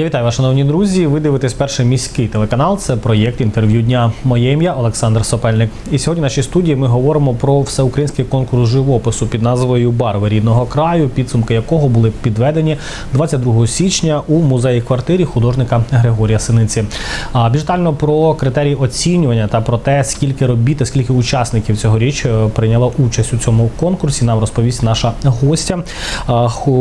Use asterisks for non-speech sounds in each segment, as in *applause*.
Я вітаю вас, шановні друзі. Ви дивитесь перший міський телеканал. Це проєкт інтерв'ю дня. Моє ім'я Олександр Сопельник. І сьогодні в нашій студії ми говоримо про всеукраїнський конкурс живопису під назвою Барви рідного краю, підсумки якого були підведені 22 січня у музеї квартирі художника Григорія Синиці. А більш про критерії оцінювання та про те, скільки робіт і скільки учасників цьогоріч е, прийняло участь у цьому конкурсі, нам розповість наша гостя,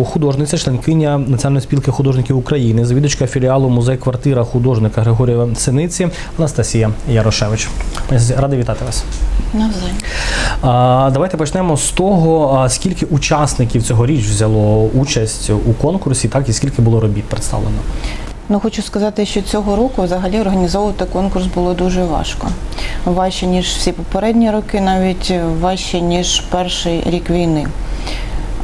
художниця, членкиня Національної спілки художників України, завідувачка філіалу музей квартира художника Григорія Синиці Анастасія Ярошевич. Радий вітати вас. Навзаєм. А, Давайте почнемо з того, скільки учасників цьогоріч взяло участь у конкурсі, так і скільки було робіт представлено. Ну хочу сказати, що цього року взагалі організовувати конкурс було дуже важко. Важче, ніж всі попередні роки, навіть важче, ніж перший рік війни.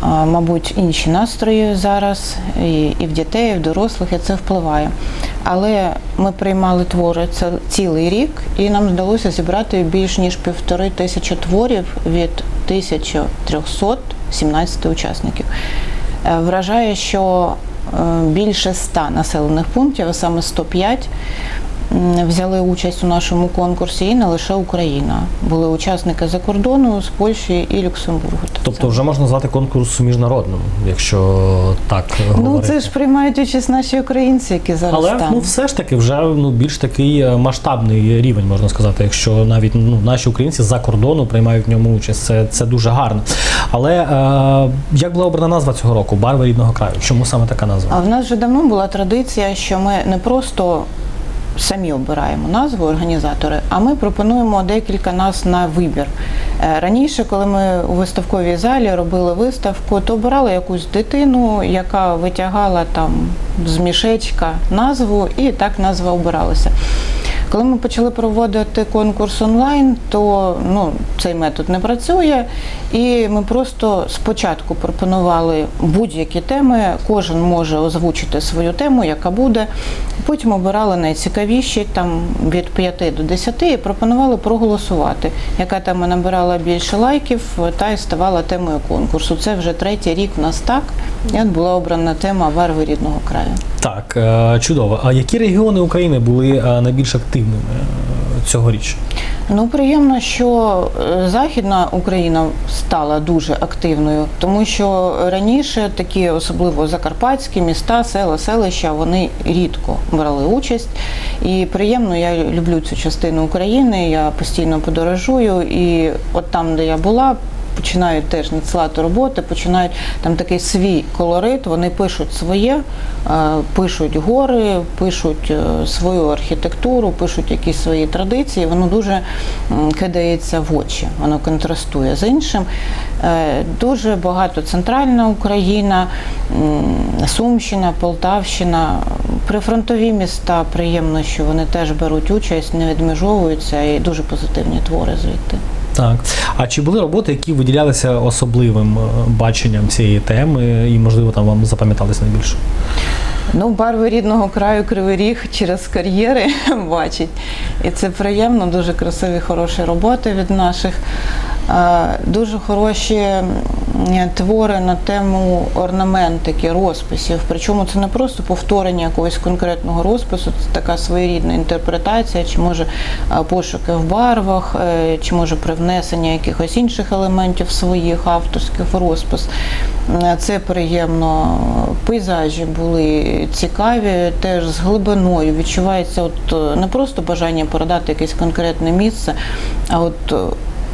Мабуть, інші настрої зараз і, і в дітей, і в дорослих, і це впливає. Але ми приймали твори це цілий рік, і нам вдалося зібрати більш ніж півтори тисячі творів від 1317 учасників. Е, Вражає, що е, більше 100 населених пунктів, а саме 105, м, взяли участь у нашому конкурсі, і не лише Україна. Були учасники за кордону з Польщі і Люксембургу. Тобто, вже можна назвати конкурс міжнародним, якщо так ну говорити. це ж приймають участь наші українці, які зараз Але там. ну все ж таки вже ну більш такий е, масштабний рівень, можна сказати, якщо навіть ну наші українці за кордону приймають в ньому участь. Це, це дуже гарно. Але е, як була обрана назва цього року? Барви рідного краю. Чому саме така назва? А в нас вже давно була традиція, що ми не просто самі обираємо назву організатори, а ми пропонуємо декілька нас на вибір. Е, Раніше, коли ми у виставковій залі робили виставку, то обирали якусь дитину, яка витягала там з мішечка назву, і так назва обиралася. Коли ми почали проводити конкурс онлайн, то ну, цей метод не працює, і ми просто спочатку пропонували будь-які теми, кожен може озвучити свою тему, яка буде. Потім обирали найцікавіші там від 5 до 10 і пропонували проголосувати, яка тема набирала більше лайків, та й ставала темою конкурсу. Це вже третій рік в нас так. От була обрана тема барви рідного краю. Так, е, чудово. А які регіони України були е, найбільш активними е, цьогоріч? Ну, приємно, що Західна Україна стала дуже активною, тому що раніше такі, особливо закарпатські міста, села, селища, вони рідко брали участь. І приємно, я люблю цю частину України, я постійно подорожую, і от там, де я була. Починають теж надсилати роботи, починають там такий свій колорит. Вони пишуть своє, е, пишуть гори, пишуть е, свою архітектуру, пишуть якісь свої традиції. Воно дуже кидається в очі, воно контрастує з іншим. Е, Дуже багато центральна Україна, Сумщина, Полтавщина, прифронтові міста. Приємно, що вони теж беруть участь, не відмежовуються і дуже позитивні твори звідти. Так. А чи були роботи, які виділялися особливим е, баченням цієї теми, і можливо там вам запам'ятались найбільше? Ну, барви рідного краю Кривий Ріг через кар'єри *laughs* бачить. І це приємно, дуже красиві, хороші роботи від наших. Е, Дуже хороші твори на тему орнаментики, розписів. Причому це не просто повторення якогось конкретного розпису, це така своєрідна інтерпретація, чи може е, пошуки в барвах, е, чи може привнесення якихось інших елементів своїх авторських розпис. Е, Це приємно. Пейзажі були цікаві, теж з глибиною. Відчувається от е, не просто бажання передати якесь конкретне місце, а от е,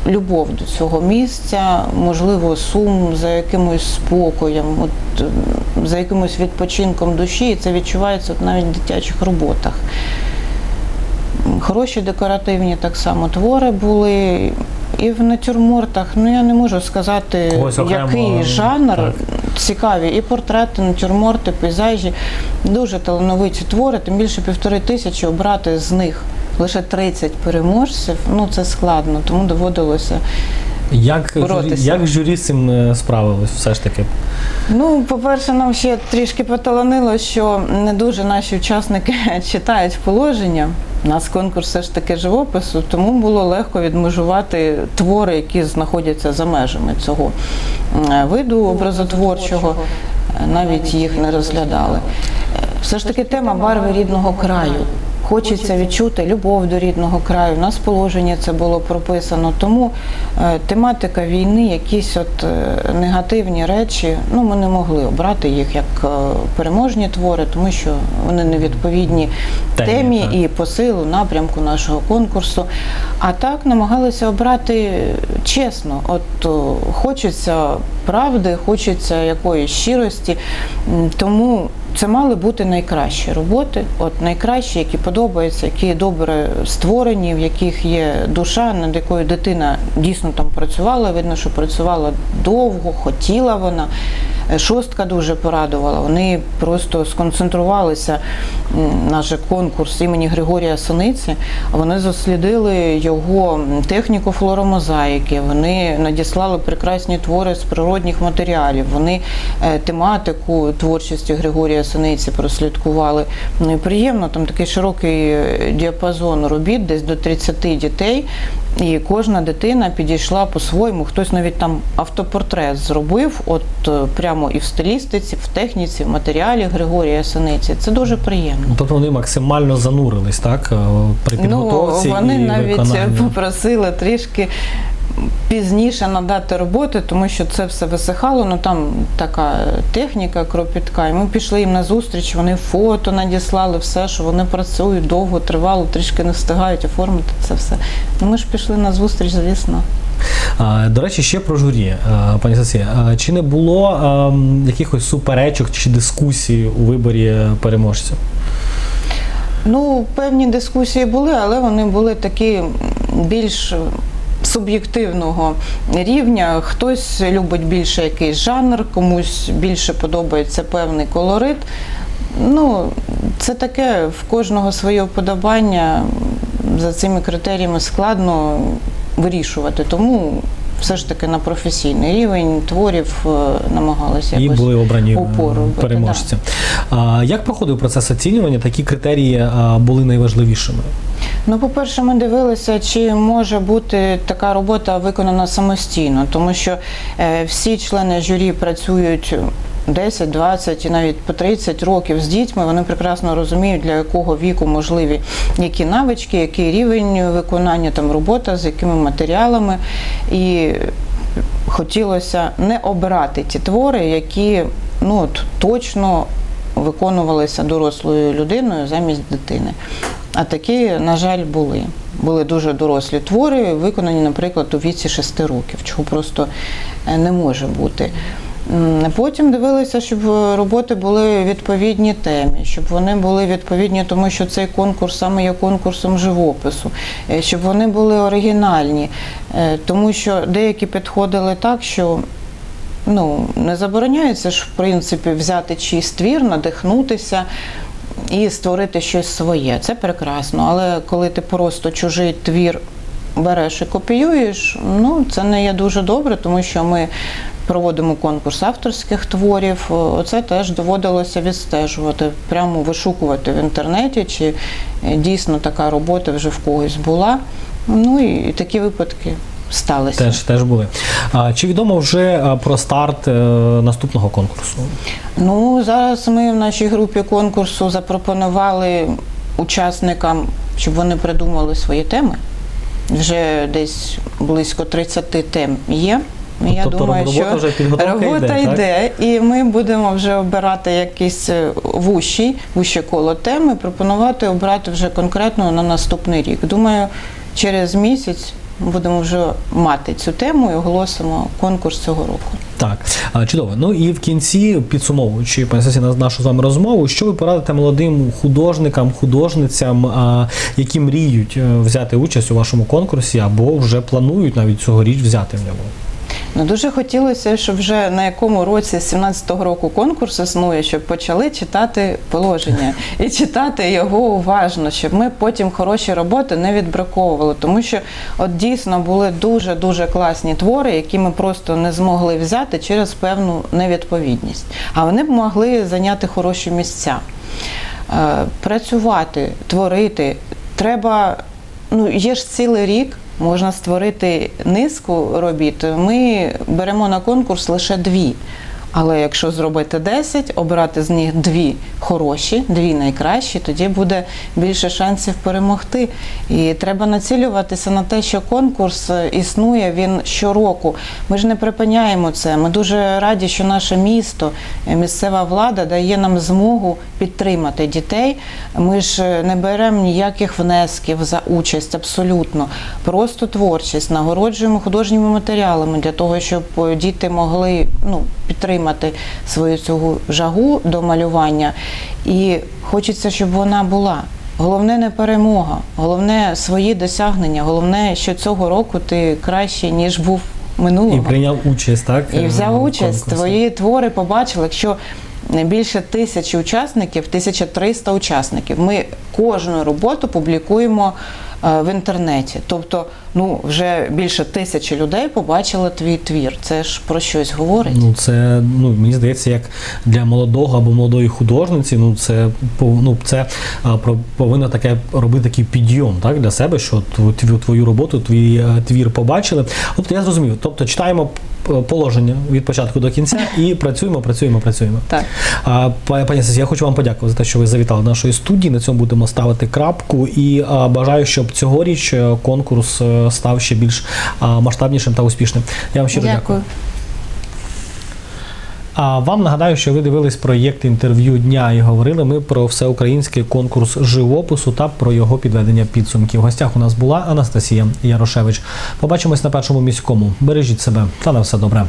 любов до цього місця, можливо, сум за якимось спокоєм, от, е, за якимось відпочинком душі, і це відчувається от навіть в дитячих роботах. Хороші декоративні так само твори були. І в натюрмортах, ну я не можу сказати, окремо, який жанр так. цікаві. І портрети, натюрморти, пейзажі. Дуже талановиті твори, тим більше півтори тисячі обрати з них лише 30 переможців. Ну це складно, тому доводилося. Як журі, Боротися. як журі з цим е, справилось все ж таки? Ну, по-перше, нам ще трішки поталанило, що не дуже наші учасники *laughs* читають положення. У нас конкурс все ж таки живопису, тому було легко відмежувати твори, які знаходяться за межами цього е, виду образотворчого. Навіть їх не розглядали. Е, все ж таки тема барви рідного краю. Хочеться відчути любов до рідного краю. У нас в положенні це було прописано. Тому е, тематика війни, якісь от е, негативні речі, ну ми не могли обрати їх як е, переможні твори, тому що вони не відповідні Темі, темі так. і по силу напрямку нашого конкурсу. А так намагалися обрати чесно. От хочеться правди, хочеться якоїсь щирості. Тому це мали бути найкращі роботи, от найкращі, які подобаються, які добре створені, в яких є душа, над якою дитина дійсно там працювала. Видно, що працювала довго, хотіла вона. Е, Шостка дуже порадувала. Вони просто сконцентрувалися. Наш конкурс імені Григорія Сониці. Вони дослідили його техніку флоромозаїки. Вони надіслали прекрасні твори з природних матеріалів. Вони е, тематику творчості Григорія Сониці прослідкували. Ну і приємно, там такий широкий е, діапазон робіт, десь до 30 дітей. І кожна дитина підійшла по-своєму. Хтось навіть там автопортрет зробив, от е, прямо і в стилістиці, в техніці, в матеріалі Григорія Синиці. Це дуже приємно. Тобто вони максимально занурились, так? е, При підготовці Ну, вони і навіть виконанні. попросили трішки пізніше надати роботи, тому що це все висихало. Ну там така техніка кропітка. І ми пішли їм на зустріч. Вони фото надіслали, все, що вони працюють довго, тривало, трішки не встигають оформити це все. Ну ми ж пішли на зустріч, звісно. До речі, ще про журі, пані Сасі. А Чи не було якихось суперечок чи дискусій у виборі переможців? Ну, певні дискусії були, але вони були такі більш суб'єктивного рівня. Хтось любить більше якийсь жанр, комусь більше подобається певний колорит. Ну, це таке в кожного своє вподобання. За цими критеріями складно вирішувати. Тому все ж таки на професійний рівень творів е, намагалися І якось були обрані е, опору переможці. А, Як проходив процес оцінювання? Такі критерії були найважливішими? Ну, по-перше, ми дивилися, чи може бути така робота виконана самостійно, тому що е, всі члени журі працюють 10, 20 і навіть по 30 років з дітьми. Вони прекрасно розуміють, для якого віку можливі які навички, який рівень виконання, там робота, з якими матеріалами. І хотілося не обирати ті твори, які ну, от, точно виконувалися дорослою людиною замість дитини. А такі, на жаль, були. Були дуже дорослі твори, виконані, наприклад, у віці 6 років, чого просто е, не може бути. Потім дивилися, щоб роботи були відповідні темі, щоб вони були відповідні, тому що цей конкурс саме є конкурсом живопису, е, щоб вони були оригінальні, е, тому що деякі підходили так, що ну, не забороняється ж, в принципі, взяти чийсь твір, надихнутися і створити щось своє. Це прекрасно. Але коли ти просто чужий твір береш і копіюєш, ну це не є дуже добре, тому що ми проводимо конкурс авторських творів. Оце теж доводилося відстежувати, прямо вишукувати в інтернеті, чи е, дійсно така робота вже в когось була. Ну і такі випадки сталися. Теж теж були. А, чи відомо вже про старт е, наступного конкурсу? Ну, зараз ми в нашій групі конкурсу запропонували учасникам, щоб вони придумали свої теми. Вже десь близько 30 тем є. І Я Тобто думаю, робота що вже підготовка робота йде, так? і ми будемо вже обирати якісь е, вущі, вуще коло теми, пропонувати обрати вже конкретно на наступний рік. Думаю, через місяць будемо вже мати цю тему і оголосимо конкурс цього року. Так, чудово. Ну і в кінці, підсумовуючи пані на- нашу з вами розмову, що ви порадите молодим художникам, художницям, які мріють е, взяти участь у вашому конкурсі або вже планують навіть цьогоріч взяти в ньому? Ну дуже хотілося, щоб вже на якому році з 17-го року конкурс існує, щоб почали читати положення і читати його уважно, щоб ми потім хороші роботи не відбраковували. Тому що от дійсно були дуже дуже класні твори, які ми просто не змогли взяти через певну невідповідність. А вони б могли зайняти хороші місця. Е, Працювати, творити треба. Ну, є ж цілий рік, можна створити низку робіт. Ми беремо на конкурс лише дві. Але якщо зробити 10, обрати з них дві хороші, дві найкращі, тоді буде більше шансів перемогти. І треба націлюватися на те, що конкурс е, існує він щороку. Ми ж не припиняємо це. Ми дуже раді, що наше місто, е, місцева влада дає нам змогу підтримати дітей. Ми ж е, не беремо ніяких внесків за участь абсолютно. Просто творчість, нагороджуємо художніми матеріалами для того, щоб діти могли ну, підтримати свою цю жагу до малювання. І хочеться, щоб вона була. Головне не перемога, головне свої досягнення, головне, що цього року ти краще, ніж був минулого. І прийняв участь, так? І е, взяв участь. конкурсі. Твої твори побачили. Якщо більше тисячі учасників, 1300 учасників. Ми кожну роботу публікуємо в інтернеті. Тобто, ну вже більше тисячі людей побачили твій твір. Це ж про щось говорить. Ну, це ну мені здається, як для молодого або молодої художниці, ну це ну, це про- повинно таке робити такий підйом, так для себе, що тв- твою, твою роботу, твій е, твір побачили. От я зрозумів. Тобто читаємо положення від початку до кінця і працюємо, працюємо, працюємо. Так. А, пані Сесі, я хочу вам подякувати за те, що ви завітали до нашої студії. На цьому будемо ставити крапку. І а, бажаю, щоб цьогоріч е, конкурс е, став ще більш масштабнішим та успішним. Я вам щиро дякую. Дякую. А вам нагадаю, що ви дивились проєкт інтерв'ю дня і говорили ми про всеукраїнський конкурс живопису та про його підведення підсумків. В гостях у нас була Анастасія Ярошевич. Побачимось на першому міському. Бережіть себе та на все добре.